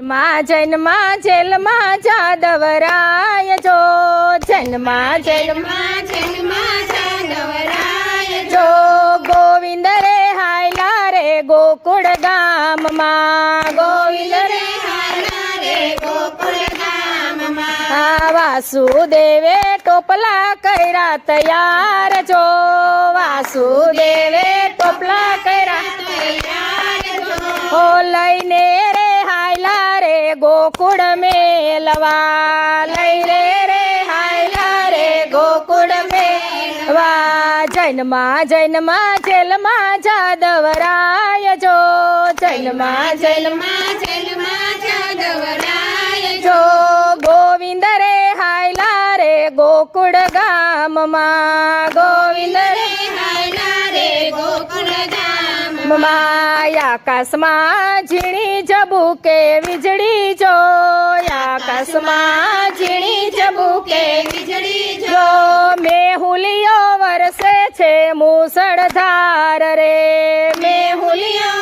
માં જન્મા જેલમાં જાદવરાય જો. જન્મા જન્મા જો. ગોવિંદ રે હાયલા રે ગોકુળ ગામમાં. ગોવિંદ રે આ વાસુદેવે ટોપલા કર્યા તૈયાર જો. વાસુદેવે ટોપલા કર્યા ગોકુળ મેલવા લઈ રે હાયલા રે, ગોકુળ મેલવા. જૈનમાં જૈનમાં, જેલમાં જાદવરાય જો. જૈનમાં જૈનમાં જો. ગોવિંદ રે હાયલા રે, ગોકુળ ગામમાં. ગોવિંદ માયા આકાશમાં ઝીણી જબુકે વીજળી જો આકાશમાં ઝીણી જબુકે જો મેહુલિયો વરસે છે મુસળધાર રે. મેહુલિયો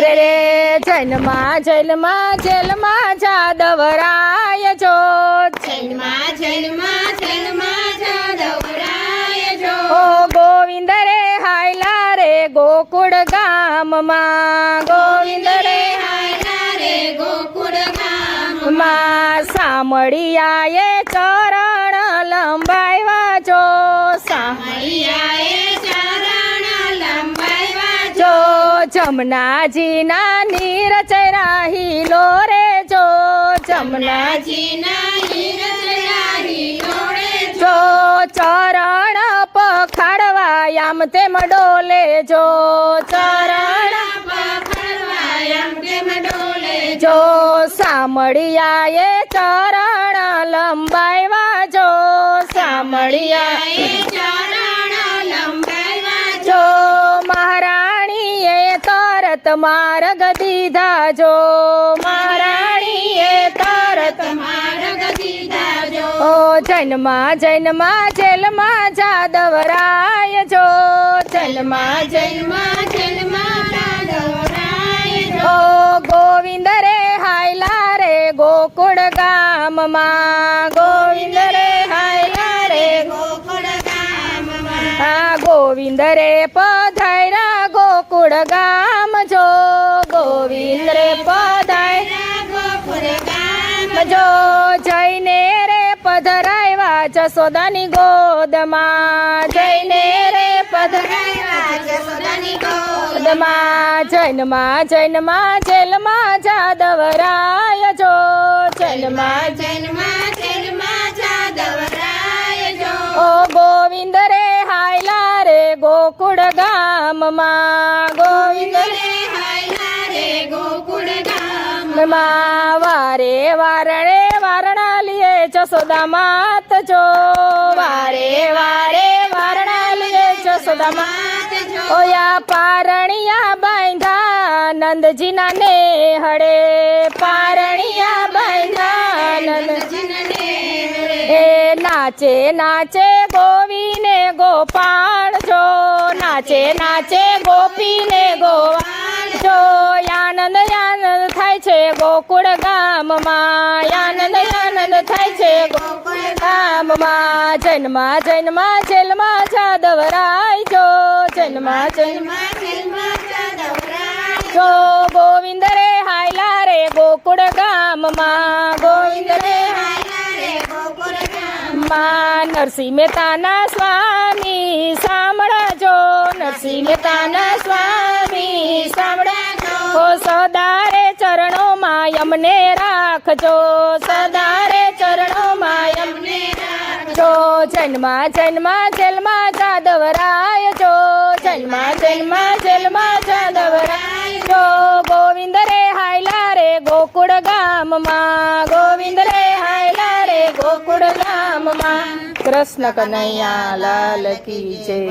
રે. રે જન્મા જન્મા જેલમાં જાદવરાય જો. ઓ ગોકુળ ગામમાં. ગોવિંદ રે માં સામળિયાએ ચરણ લંબાવ્યા જો. જો. જમનાજીના નીર ચરાહી લો રે જો. જમનાજી જો ચરણ આમ તેમ ડોલે જો ચરણ જો સામળિયાએ ચરણ લંબાવ્યા જો સામળિયા જો મહારાણીએ તરત માર્ગ દીધા જો ઓ જન્મા જન્મા, જેલમાં, જાદવરાય જો. જન્મા ઓ ગોવિંદ રે, હાયલા રે, ગોકુળ ગામમાં. ગોવિંદ રે, હાયલા રે આ ગોવિંદ રે પધાર્યા ગોકુળ ગામ જો. ગોવિંદ રે પધાર્યા ગોકુળ ગામ રે જસોદાની ગોદમાં જઈને રે પધરાવ્યા જૈનમાં જૈનમાં, જેલમાં જાદવરાય જો. જૈનમાં ઓ ગોવિંદ રે હાયલા રે ગોકુળ ગામમાં. ગોવિંદમાં વારે વારણે વારણા લીએ જસોદા માત જો વારે વારે વારણા લીએ જસોદા માત ઓયા પારણિયા બાંધા નંદજીના ને હડે પારણિયા બાંધા નંદ એ નાચે નાચે ગોવીને ગોપાળ જો નાચે નાચે ગોપીને ગોવાળ જો આનંદ આનંદ થાય છે ગોકુળ ગામમાં. થાય છે, ગોકુળ જન્મા જન્મા જેલમાં જાદવરાય જો જન્મા જન્મા જો ગોવિંદ રે હાયલા રે ગોકુળ ગામમાં ગોવિંદ રે માં નરસિંહ મહેતાના સ્વામી સાંભળજો, નરસિંહ મહેતાના સ્વામી સાંભળજો. સદા સદારે ચરણોમાં અમને રાખજો સદારે જન્મા જન્મા જેલમાં જાદવરાય જો. જન્મા જન્મા જેલમાં જાદવરાય જો. ગોવિંદ રે હાયલા રે ગોકુળ ગામમાં. ગોવિંદ રે હાયલા રે ગોકુળ ગામમાં. કૃષ્ણ કનૈયા લાલ કી જય.